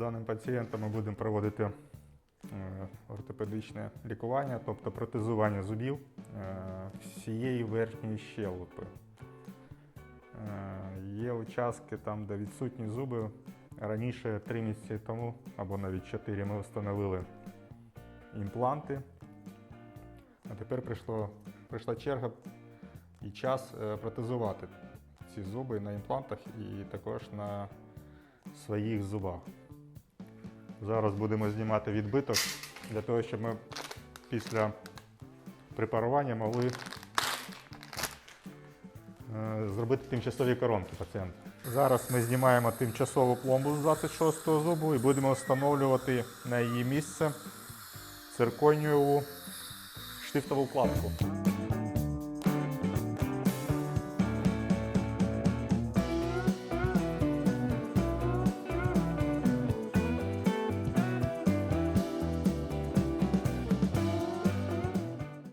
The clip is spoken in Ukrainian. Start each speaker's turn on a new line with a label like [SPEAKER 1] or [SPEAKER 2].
[SPEAKER 1] даним пацієнтом ми будемо проводити е, ортопедичне лікування, тобто протезування зубів е, всієї верхньої щелепи. Е, Є участки там, де відсутні зуби. Раніше, три місяці тому, або навіть чотири, ми встановили імпланти. А тепер прийшло, прийшла черга і час протезувати ці зуби на імплантах і також на своїх зубах. Зараз будемо знімати відбиток для того, щоб ми після препарування могли е, зробити тимчасові коронки пацієнта. Зараз ми знімаємо тимчасову пломбу з 26-го зубу і будемо встановлювати на її місце цирконієву штифтову вкладку.